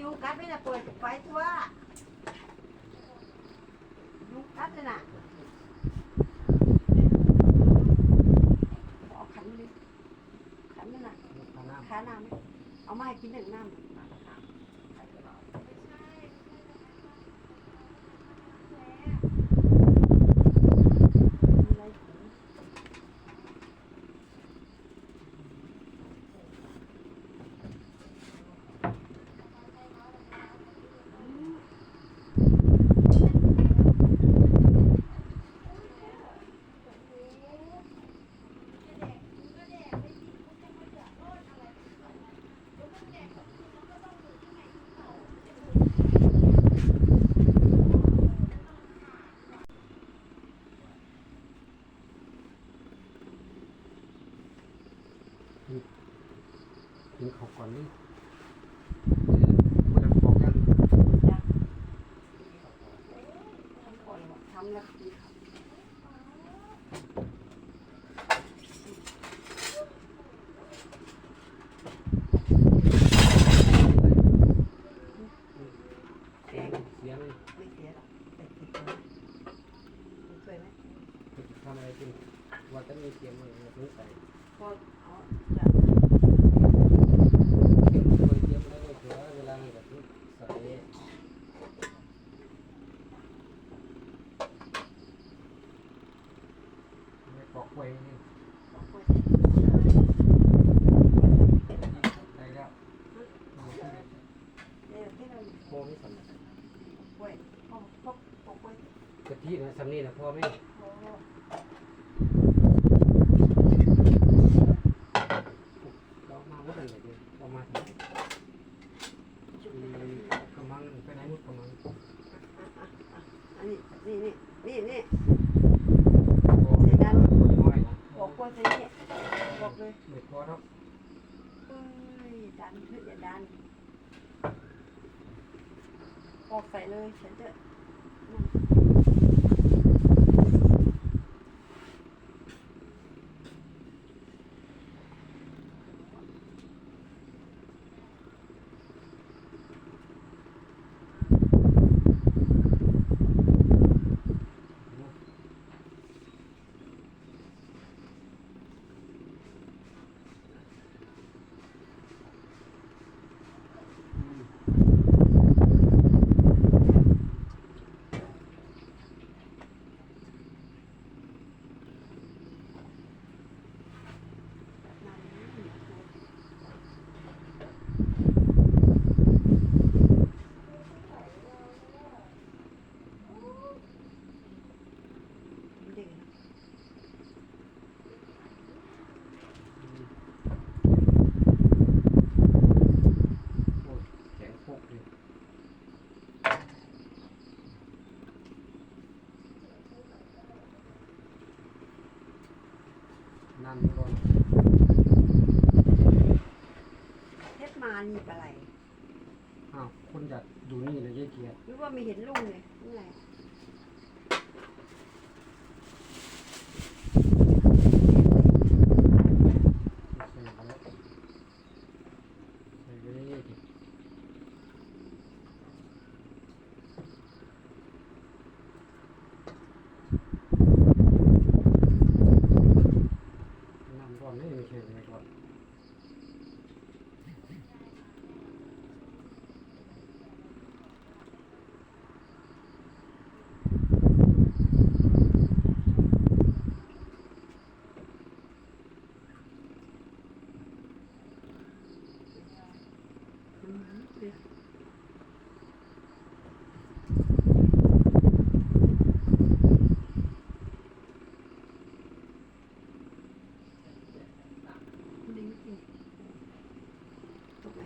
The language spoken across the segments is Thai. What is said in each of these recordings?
ยุงกัดไม่น่ะเปิดไฟตัวยุงกัดเลยน่ะเอาขันมาดิขันนั่นน่ะข้างหน้าขาน้ำไหมเอามาให้กินหนึ่งน้ำอะไร กินข้าวก่อนนี่เวลาบอกกัน ทำก่อนวะทำแล้วกิน เสียงเสียง ไม่เสียหรอกแต่กินเลยสวยไหม ทำอะไรกินว่าจะมีเสียงอะไรถึงใส่พอเอาจะเสียงสวยเสียงอะไรก็เผื่อเวลาแบบนี้ใส่ไม่ปอกไว้นี่บอกว่าใส่แล้วเดี๋ยวที่เราโมไม่สำกล้วยพอพกพกกล้วยกะทินะสำนีนะพ่อไม่ นั่นก่อนเทปมานี่อะไรอ้าวคนอยากดูนี่เลยยายเกียรติ หรือว่าไม่เห็นลุงเลยนี่ไง ใส่ไปแล้วใส่ไปเลยยายเกียรติน้ำก่อนนี่ไม่ใช่ไหมก่อน อืมเดี๋ยวลิงก์อีกตกไหน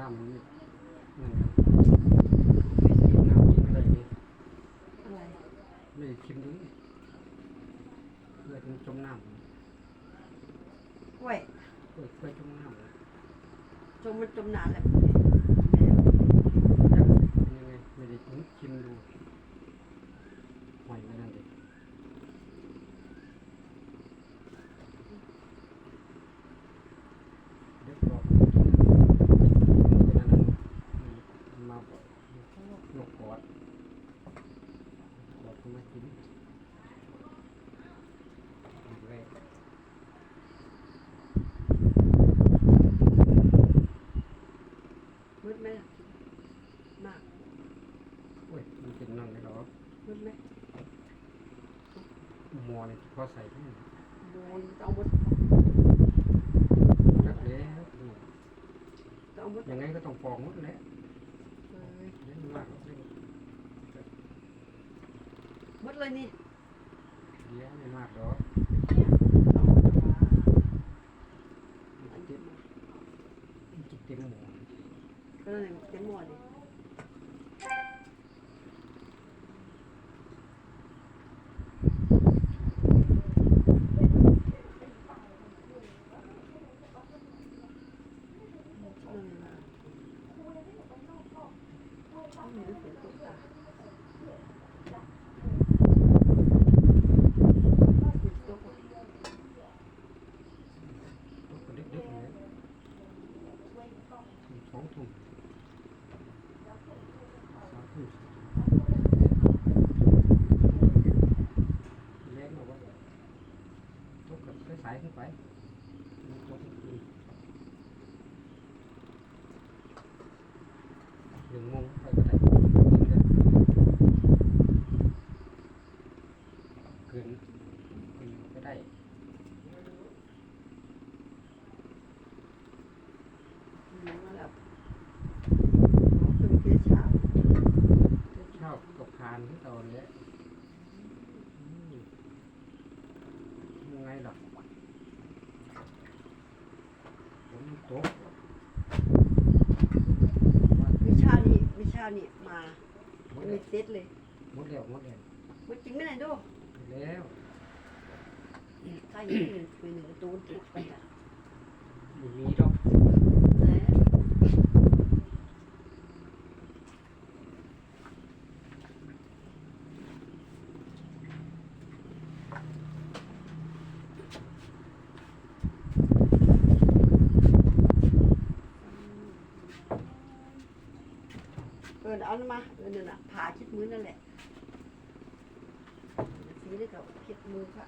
น้ำนี่นั่นครับจมน้ำกินไม่ได้เลยอะไรไม่ได้ชิมดูเพื่อมันจมน้ำกล้วยเพื่อเพื่อจมน้ำเลยจมมันจมนานแล้วแล้วเป็นยังไงไม่ได้ชิมดูหอยไม่นั่นเด็เด็กบอกเป็นอันนั้นมาบอกนกกอด กอดก็มากินแรกมืดไหมมากโอ้ยมันเป็นนั่นเลยเหรอมืดไหมหมอนี่พอใส่ที่โดนเอาหมดจักแล้วเอาหมดยังไงก็ต้องฟองหมดแหล้วเลยเล่นมากเล่น ดเลยนี่เยอะไม่มากหรอกเอาหมดมามันติดมันจิตเต็มหมอก็เลยเต็มหมดเลยอืมไม่รู้สึกตกตาตกอะ ตกกระดึกดึกเลยสองทุ่มสามทุ่มแรงบอกว่า ตกกับสายขึ้นไปมันตกอีกหนึ่งโมงไปก็ได้เกินเกินก็ได้ อืมมาแล้วคือเพี้ยฉาบ ชอบกับคานที่ตอนเนี้ยอืมยังไงหรอกผมตก วิชานี่วิชานี่ มาหมดมีแล้วเซตเลยหมดแล้วหมดแล้วมันจริงไม่ไหนดูหมดแล้วถ้าอย่างนี้คือหนึ่งตูนติดไปอะไม่มีดอก นะเออเอามาเออนี่ยนะผ่าคิดมือนั่นแหละสีนี่ก็คิดมือค่ะ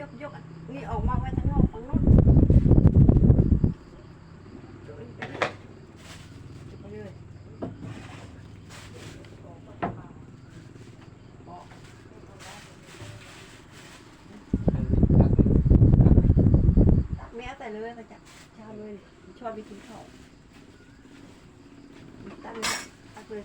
ยกยกนี่ออกมาไว้ทางนอกฝั่งนู้นไม่เอาแต่เลยค่ะจับชาเลยชอบไปกินของตั้งเลยตั้งเลย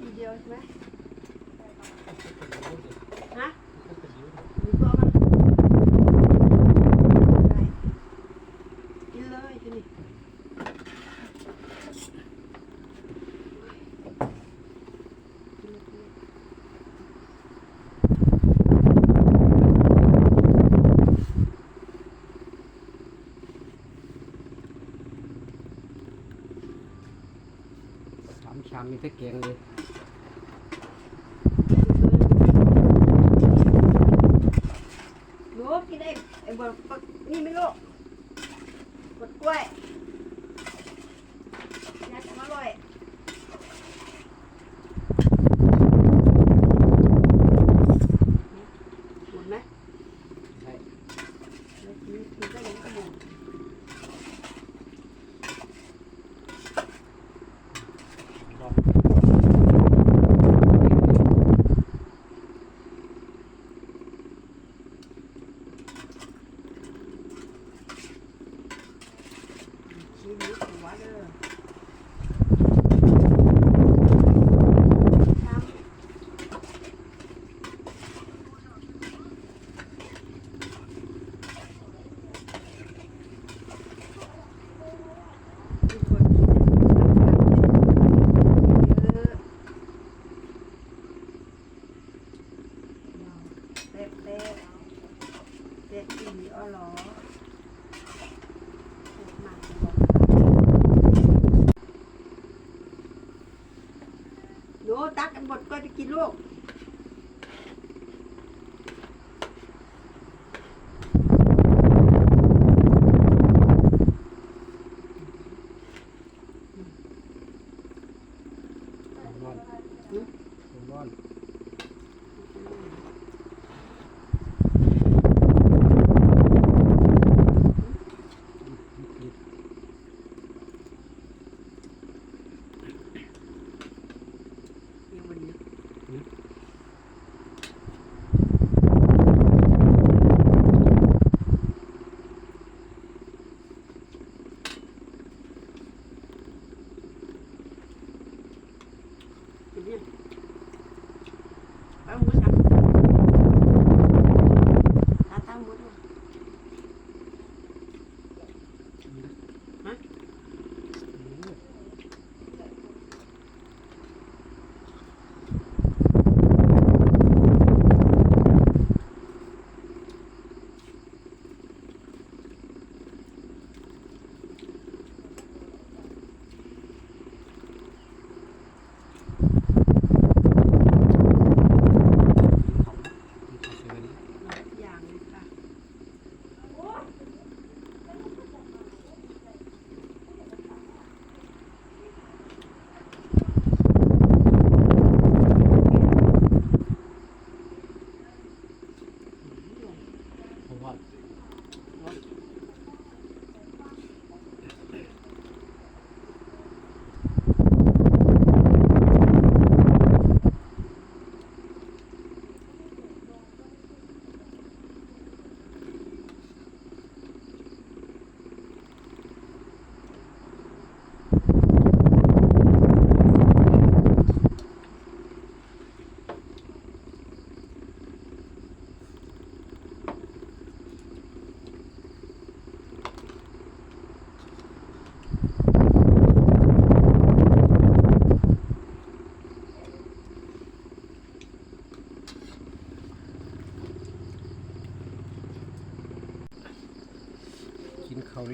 อีเดียวใช่ไหมฮะ 乖 นอนนอน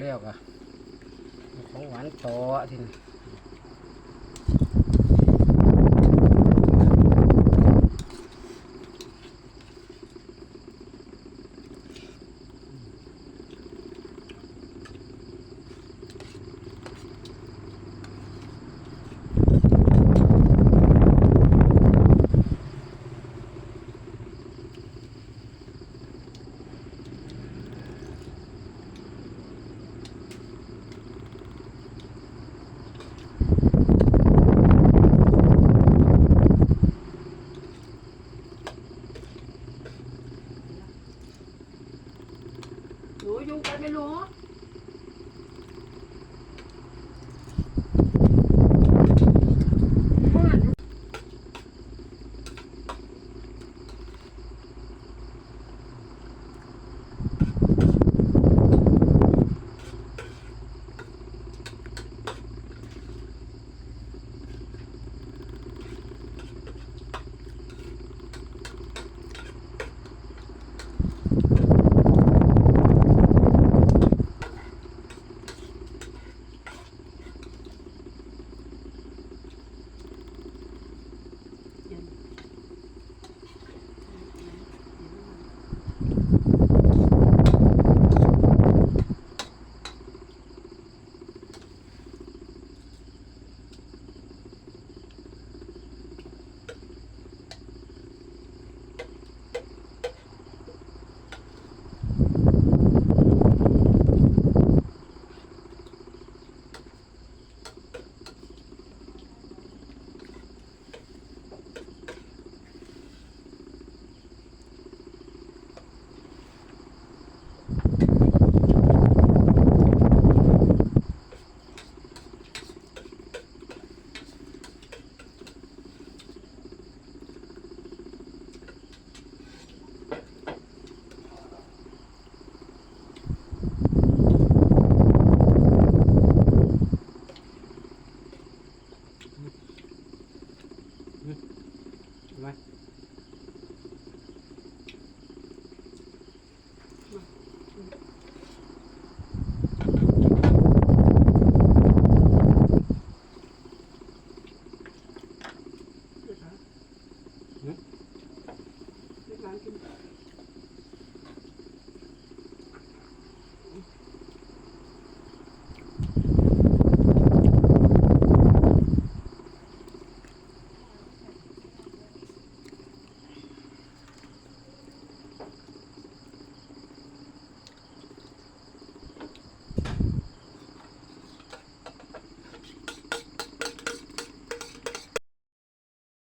แล้วก็ของหวานต่อทีนี้